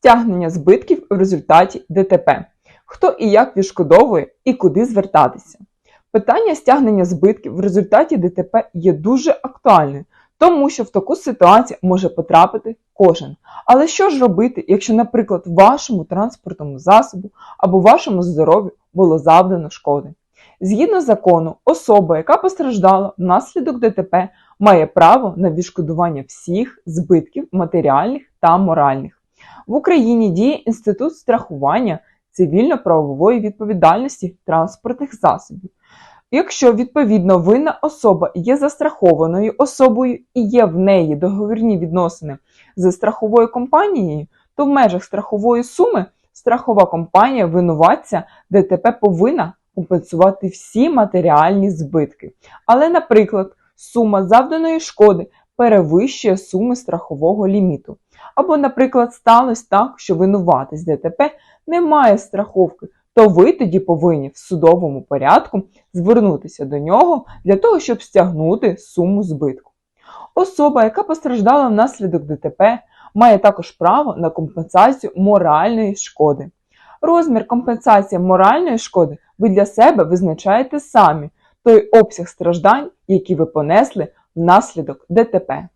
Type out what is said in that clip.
стягнення збитків в результаті ДТП. Хто і як відшкодовує і куди звертатися. Питання стягнення збитків в результаті ДТП є дуже актуальним, тому що в таку ситуацію може потрапити кожен. Але що ж робити, якщо, наприклад, вашому транспортному засобу або вашому здоров'ю було завдано шкоди? Згідно закону, особа, яка постраждала внаслідок ДТП, має право на відшкодування всіх збитків матеріальних та моральних. В Україні діє інститут страхування цивільно-правової відповідальності транспортних засобів. Якщо відповідно винна особа є застрахованою особою і є в неї договірні відносини з страховою компанією, то в межах страхової суми страхова компанія винуватця ДТП повинна компенсувати всі матеріальні збитки. Але, наприклад, сума завданої шкоди перевищує суми страхового ліміту. Або, наприклад, сталося так, що винуватець ДТП не має страховки, то ви тоді повинні в судовому порядку звернутися до нього для того, щоб стягнути суму збитку. Особа, яка постраждала внаслідок ДТП, має також право на компенсацію моральної шкоди. Розмір компенсації моральної шкоди ви для себе визначаєте самі той обсяг страждань, які ви понесли внаслідок ДТП.